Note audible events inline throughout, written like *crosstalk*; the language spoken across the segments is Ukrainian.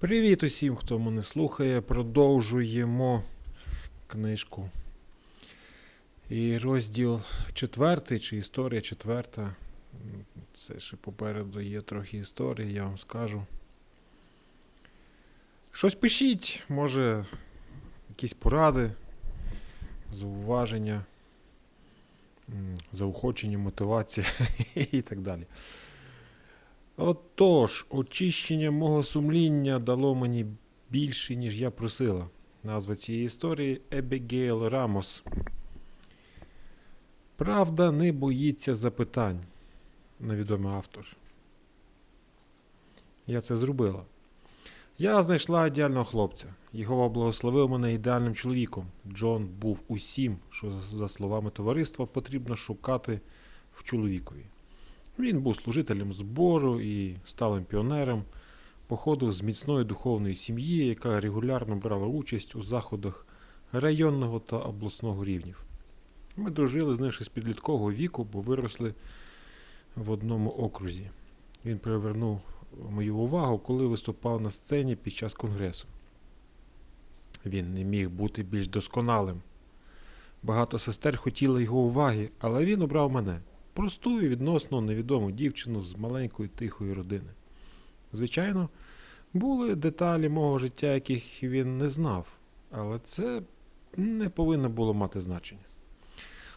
Привіт усім, хто мене слухає. Продовжуємо книжку. І розділ четвертий, чи історія четверта. Це ще попереду є трохи історії, я вам скажу. Щось пишіть, може, якісь поради, зауваження, заохочення, мотивація *laughs* і так далі. Отож, очищення мого сумління дало мені більше, ніж я просила. Назва цієї історії Ебігейл Рамос. Правда не боїться запитань. Невідомий автор. Я це зробила. Я знайшла ідеального хлопця. Його благословив мене ідеальним чоловіком. Джон був усім, що, за словами товариства, потрібно шукати в чоловікові. Він був служителем збору і сталим піонером, походив з міцної духовної сім'ї, яка регулярно брала участь у заходах районного та обласного рівнів. Ми дружили з ним з підліткового віку, бо виросли в одному окрузі. Він привернув мою увагу, коли виступав на сцені під час конгресу. Він не міг бути більш досконалим. Багато сестер хотіли його уваги, але він обрав мене просту і відносно невідому дівчину з маленької тихої родини. Звичайно, були деталі мого життя, яких він не знав, але це не повинно було мати значення.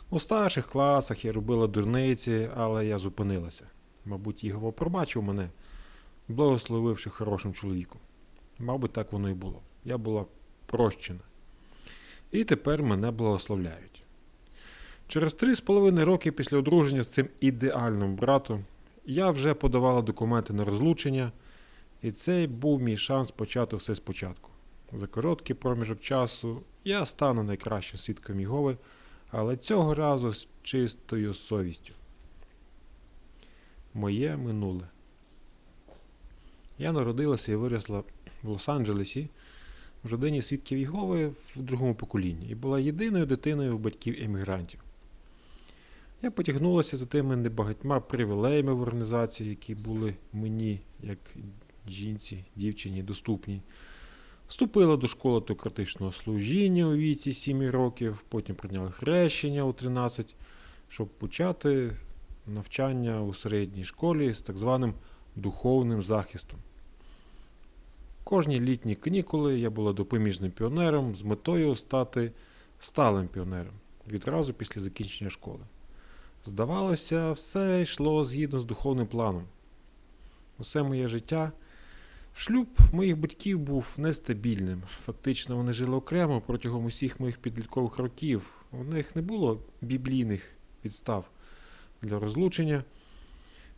У старших класах я робила дурниці, але я зупинилася. Мабуть, Єгова пробачив мене, благословивши хорошим чоловіком. Мабуть, так воно і було. Я була прощена. І тепер мене благословляють. Через три з половиною роки після одруження з цим ідеальним братом я вже подавала документи на розлучення, і цей був мій шанс почати все спочатку. За короткий проміжок часу я стану найкращим свідком Єгови, але цього разу з чистою совістю. Моє минуле. Я народилася і виросла в Лос-Анджелесі в родині свідків Єгови в другому поколінні і була єдиною дитиною батьків емігрантів. Я потягнулася за тими небагатьма привілеями в організації, які були мені, як жінці, дівчині, доступні. Вступила до школи теократичного служіння у віці 7 років, потім прийняла хрещення у 13, щоб почати навчання у середній школі з так званим духовним захистом. Кожні літні канікули я була допоміжним піонером з метою стати сталим піонером відразу після закінчення школи. Здавалося, все йшло згідно з духовним планом. Усе моє життя. Шлюб моїх батьків був нестабільним. Фактично, вони жили окремо протягом усіх моїх підліткових років. У них не було біблійних підстав для розлучення,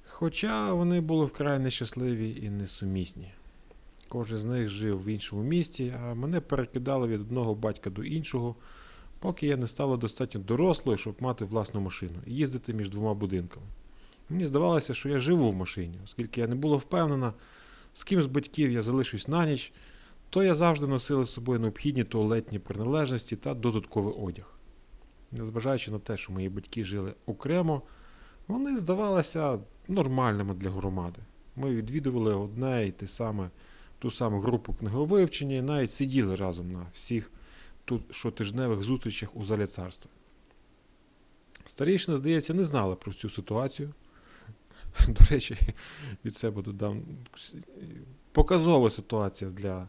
хоча вони були вкрай нещасливі і несумісні. Кожен з них жив в іншому місті, а мене перекидали від одного батька до іншого поки я не стала достатньо дорослою, щоб мати власну машину і їздити між двома будинками. Мені здавалося, що я живу в машині, оскільки я не була впевнена, з ким з батьків я залишусь на ніч, то я завжди носила з собою необхідні туалетні приналежності та додатковий одяг. Незважаючи на те, що мої батьки жили окремо, вони здавалися нормальними для громади. Ми відвідували одне і те саме, ту саму групу книговивчення і навіть сиділи разом на всіх тут щотижневих зустрічах у залі царства. Старішина, здається, не знала про цю ситуацію. До речі, від себе додам показова ситуація для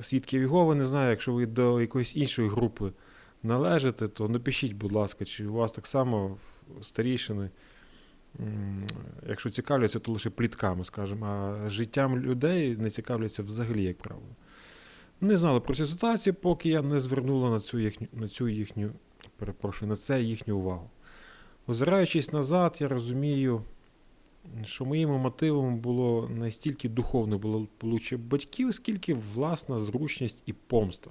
свідків Єгови. Не знаю, якщо ви до якоїсь іншої групи належите, то напишіть, будь ласка, чи у вас так само старішини, якщо цікавляться, то лише плітками, скажімо, а життям людей не цікавляться взагалі, як правило не знали про цю ситуацію, поки я не звернула на цю їхню, на цю їхню, перепрошую, на це їхню увагу. Озираючись назад, я розумію, що моїм мотивом було не стільки духовне благополуччя батьків, скільки власна зручність і помста.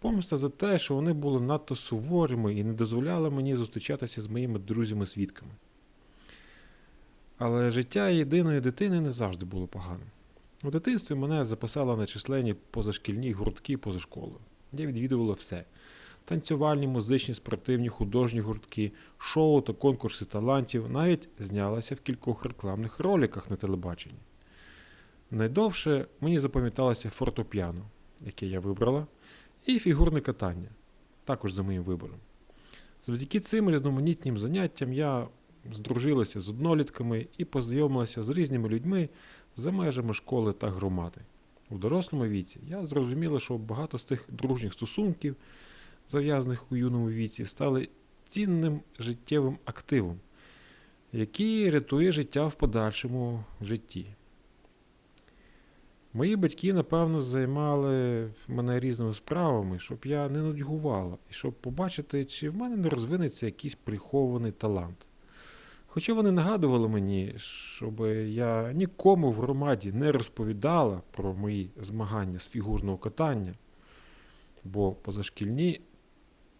Помста за те, що вони були надто суворими і не дозволяли мені зустрічатися з моїми друзями-свідками. Але життя єдиної дитини не завжди було поганим. У дитинстві мене записали на численні позашкільні гуртки поза школою. Я відвідувала все: танцювальні, музичні, спортивні, художні гуртки, шоу та конкурси талантів, навіть знялася в кількох рекламних роликах на телебаченні. Найдовше мені запам'яталося фортепіано, яке я вибрала, і фігурне катання, також за моїм вибором. Завдяки цим різноманітнім заняттям я здружилася з однолітками і познайомилася з різними людьми за межами школи та громади. У дорослому віці я зрозуміла, що багато з тих дружніх стосунків, зав'язаних у юному віці, стали цінним життєвим активом, який рятує життя в подальшому житті. Мої батьки, напевно, займали мене різними справами, щоб я не нудьгувала, і щоб побачити, чи в мене не розвинеться якийсь прихований талант. Хоча вони нагадували мені, щоб я нікому в громаді не розповідала про мої змагання з фігурного катання, бо позашкільні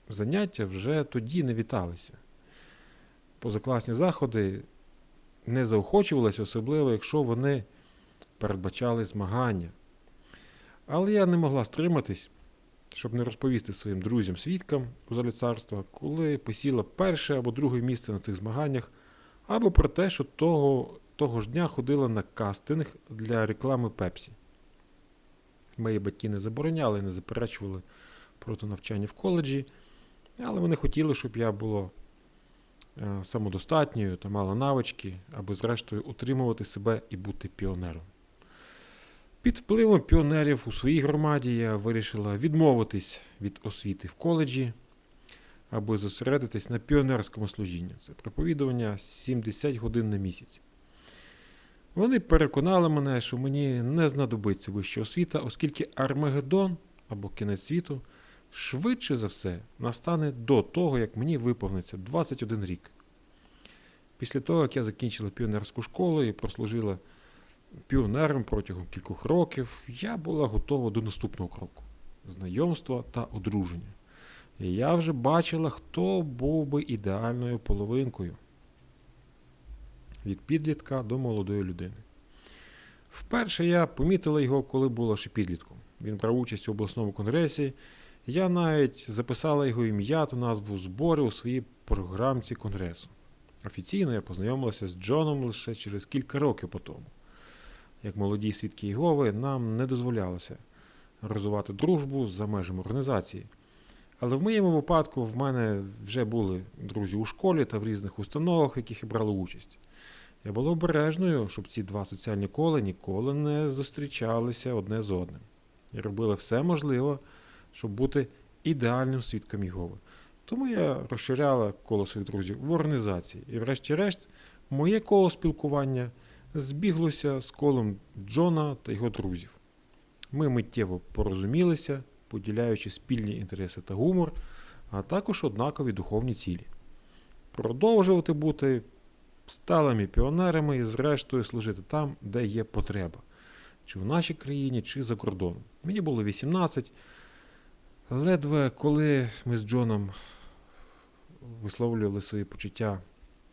заняття вже тоді не віталися. Позакласні заходи не заохочувалися, особливо, якщо вони передбачали змагання. Але я не могла стриматись, щоб не розповісти своїм друзям-свідкам у залі царства, коли посіла перше або друге місце на цих змаганнях, або про те, що того, того ж дня ходила на кастинг для реклами Пепсі. Мої батьки не забороняли, не заперечували проти навчання в коледжі, але вони хотіли, щоб я була е, самодостатньою та мала навички, аби зрештою утримувати себе і бути піонером. Під впливом піонерів у своїй громаді я вирішила відмовитись від освіти в коледжі, аби зосередитись на піонерському служінні. Це проповідування 70 годин на місяць. Вони переконали мене, що мені не знадобиться вища освіта, оскільки Армагеддон або кінець світу швидше за все настане до того, як мені виповниться 21 рік. Після того, як я закінчила піонерську школу і прослужила піонером протягом кількох років, я була готова до наступного кроку знайомства та одруження. Я вже бачила, хто був би ідеальною половинкою від підлітка до молодої людини. Вперше я помітила його, коли була ще підлітком. Він брав участь у обласному конгресі. Я навіть записала його ім'я та назву збору у своїй програмці конгресу. Офіційно я познайомилася з Джоном лише через кілька років по тому. Як молоді свідки Єгови, нам не дозволялося розвивати дружбу за межами організації. Але в моєму випадку в мене вже були друзі у школі та в різних установах, в яких я брала участь. Я була обережною, щоб ці два соціальні кола ніколи не зустрічалися одне з одним. Я робила все можливе, щоб бути ідеальним свідком Єгови. Тому я розширяла коло своїх друзів в організації. І, врешті-решт, моє коло спілкування збіглося з колом Джона та його друзів. Ми миттєво порозумілися, поділяючи спільні інтереси та гумор, а також однакові духовні цілі. Продовжувати бути сталими піонерами і, зрештою, служити там, де є потреба, чи в нашій країні, чи за кордоном. Мені було 18. Ледве коли ми з Джоном висловлювали свої почуття,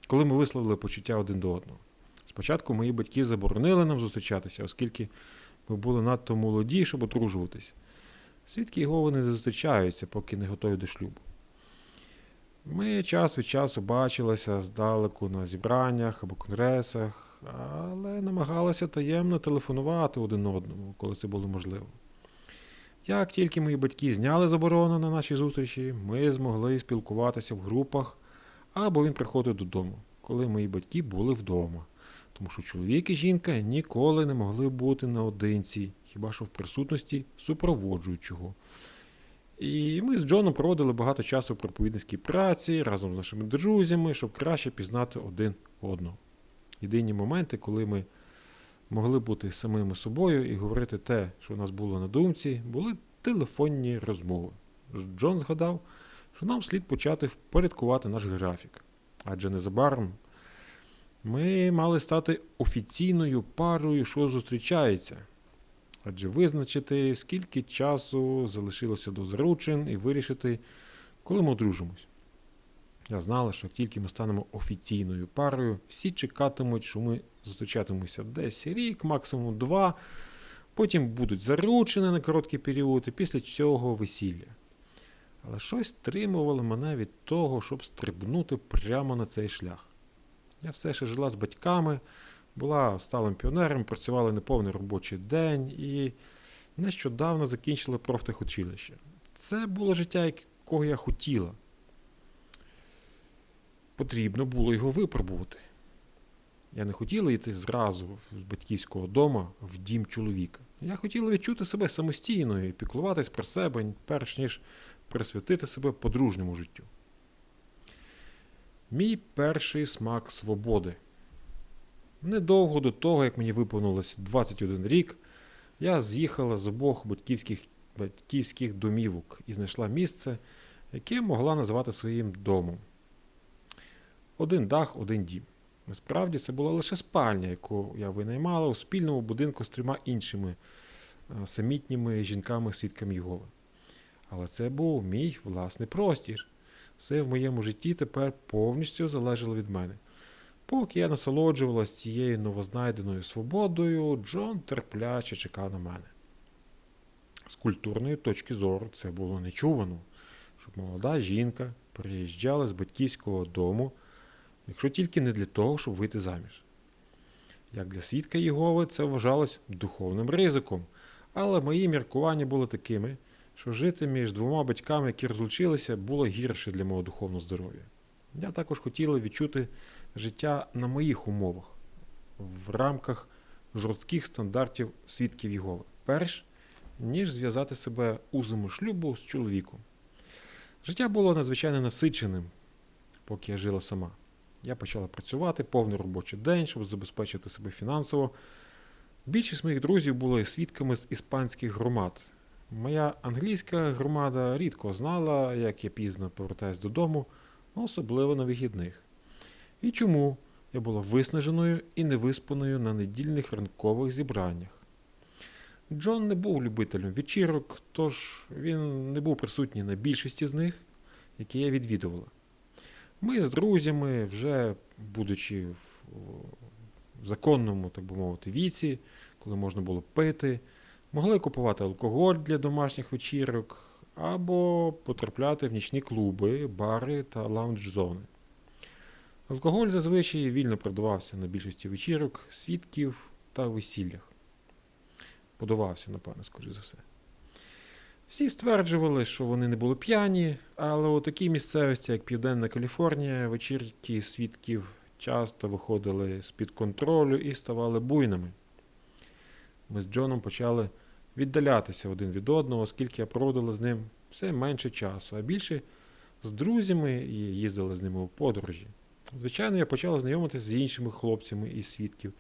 коли ми висловили почуття один до одного. Спочатку мої батьки заборонили нам зустрічатися, оскільки ми були надто молоді, щоб одружуватися. Свідки його не зустрічаються, поки не готові до шлюбу. Ми час від часу бачилися здалеку на зібраннях або конгресах, але намагалися таємно телефонувати один одному, коли це було можливо. Як тільки мої батьки зняли заборону на наші зустрічі, ми змогли спілкуватися в групах, або він приходив додому, коли мої батьки були вдома. Тому що чоловік і жінка ніколи не могли бути наодинці, хіба що в присутності супроводжуючого. І ми з Джоном проводили багато часу в проповідницькій праці разом з нашими друзями, щоб краще пізнати один одного. Єдині моменти, коли ми могли бути самими собою і говорити те, що у нас було на думці, були телефонні розмови. Джон згадав, що нам слід почати впорядкувати наш графік. Адже незабаром ми мали стати офіційною парою, що зустрічається. Адже визначити, скільки часу залишилося до заручин і вирішити, коли ми одружимось. Я знала, що тільки ми станемо офіційною парою, всі чекатимуть, що ми зустрічатимемося десь рік, максимум два, потім будуть заручені на короткий період, і після цього весілля. Але щось стримувало мене від того, щоб стрибнути прямо на цей шлях. Я все ще жила з батьками, була сталим піонером, працювала неповний робочий день і нещодавно закінчила профтехучилище. Це було життя, якого я хотіла. Потрібно було його випробувати. Я не хотіла йти зразу з батьківського дому в дім чоловіка. Я хотіла відчути себе самостійною і піклуватись про себе, перш ніж присвятити себе подружньому життю. Мій перший смак свободи. Недовго до того, як мені виповнилось 21 рік, я з'їхала з обох батьківських, батьківських домівок і знайшла місце, яке могла назвати своїм домом. Один дах, один дім. Насправді це була лише спальня, яку я винаймала у спільному будинку з трьома іншими самітніми жінками-свідками Єгови. Але це був мій власний простір. Все в моєму житті тепер повністю залежало від мене. Поки я насолоджувалася цією новознайденою свободою, Джон терпляче чекав на мене. З культурної точки зору це було нечувано, щоб молода жінка приїжджала з батьківського дому, якщо тільки не для того, щоб вийти заміж. Як для свідка Єгови, це вважалось духовним ризиком, але мої міркування були такими, що жити між двома батьками, які розлучилися, було гірше для мого духовного здоров'я. Я також хотіла відчути життя на моїх умовах, в рамках жорстких стандартів свідків Єгови, перш ніж зв'язати себе узами шлюбу з чоловіком. Життя було надзвичайно насиченим, поки я жила сама. Я почала працювати повний робочий день, щоб забезпечити себе фінансово. Більшість моїх друзів були свідками з іспанських громад. Моя англійська громада рідко знала, як я пізно повертаюсь додому, особливо на вихідних. І чому я була виснаженою і невиспаною на недільних ранкових зібраннях. Джон не був любителем вечірок, тож він не був присутній на більшості з них, які я відвідувала. Ми з друзями, вже будучи в законному, так би мовити, віці, коли можна було пити, могли купувати алкоголь для домашніх вечірок або потрапляти в нічні клуби, бари та лаунж-зони. Алкоголь зазвичай вільно продавався на більшості вечірок, свідків та весіллях. Подавався, напевно, скоріш за все. Всі стверджували, що вони не були п'яні, але у такій місцевості, як Південна Каліфорнія, вечірки свідків часто виходили з-під контролю і ставали буйними. Ми з Джоном почали віддалятися один від одного, оскільки я проводила з ним все менше часу, а більше з друзями і їздила з ними у подорожі. Звичайно, я почала знайомитися з іншими хлопцями і свідків,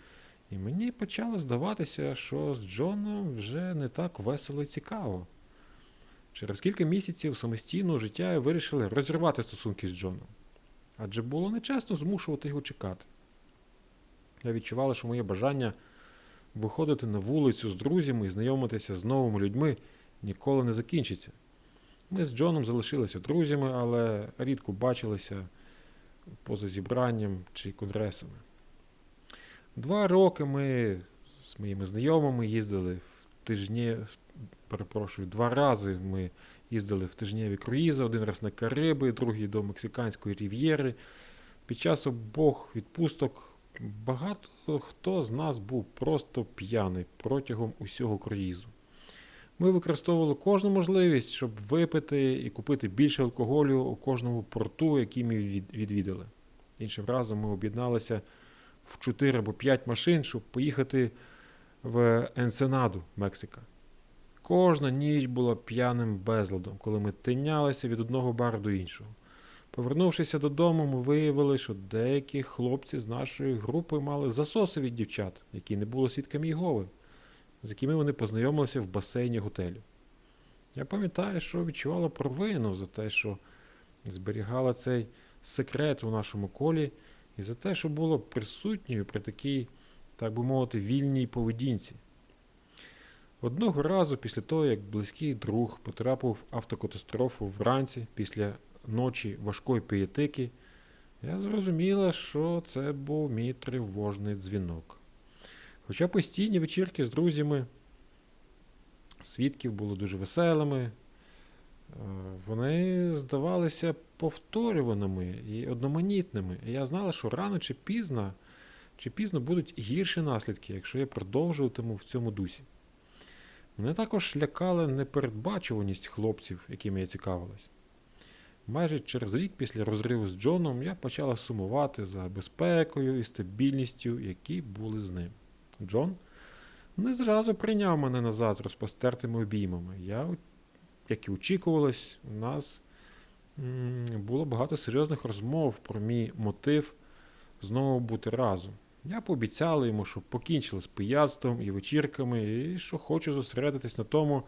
і мені почало здаватися, що з Джоном вже не так весело і цікаво. Через кілька місяців самостійного життя я вирішили розірвати стосунки з Джоном. Адже було нечесно змушувати його чекати. Я відчувала, що моє бажання виходити на вулицю з друзями і знайомитися з новими людьми ніколи не закінчиться. Ми з Джоном залишилися друзями, але рідко бачилися поза зібранням чи конгресами. Два роки ми з моїми знайомими їздили в тижні, перепрошую, два рази ми їздили в тижневі круїзи, один раз на Кариби, другий до Мексиканської рів'єри. Під час обох відпусток багато хто з нас був просто п'яний протягом усього круїзу. Ми використовували кожну можливість, щоб випити і купити більше алкоголю у кожному порту, який ми відвідали. Іншим разом ми об'єдналися в 4 або 5 машин, щоб поїхати в Енсенаду, Мексика. Кожна ніч була п'яним безладом, коли ми тинялися від одного бару до іншого. Повернувшися додому, ми виявили, що деякі хлопці з нашої групи мали засоси від дівчат, які не були свідками Єгови, з якими вони познайомилися в басейні готелю. Я пам'ятаю, що відчувала провину за те, що зберігала цей секрет у нашому колі, і за те, що було присутньою при такій, так би мовити, вільній поведінці. Одного разу після того, як близький друг потрапив в автокатастрофу вранці після ночі важкої пієтики, я зрозуміла, що це був мій тривожний дзвінок. Хоча постійні вечірки з друзями свідків були дуже веселими, вони здавалися повторюваними і одноманітними. І я знала, що рано чи пізно чи пізно будуть гірші наслідки, якщо я продовжуватиму в цьому дусі. Мене також лякала непередбачуваність хлопців, якими я цікавилась. Майже через рік після розриву з Джоном я почала сумувати за безпекою і стабільністю, які були з ним. Джон не зразу прийняв мене назад з розпостертими обіймами. Я, як і очікувалось, у нас було багато серйозних розмов про мій мотив знову бути разом. Я пообіцяла йому, що покінчила з пияцтвом і вечірками, і що хочу зосередитись на тому,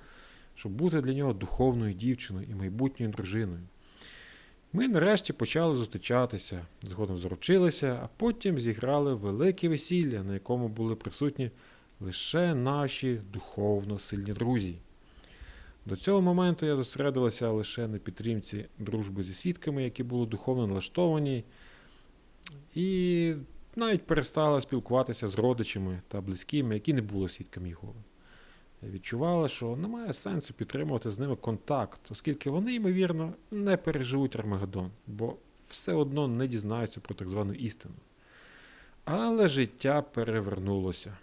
щоб бути для нього духовною дівчиною і майбутньою дружиною. Ми нарешті почали зустрічатися, згодом заручилися, а потім зіграли велике весілля, на якому були присутні лише наші духовно сильні друзі. До цього моменту я зосередилася лише на підтримці дружби зі свідками, які були духовно налаштовані, і навіть перестала спілкуватися з родичами та близькими, які не були свідками Єгови. Відчувала, що немає сенсу підтримувати з ними контакт, оскільки вони, ймовірно, не переживуть Армагеддон, бо все одно не дізнаються про так звану істину. Але життя перевернулося.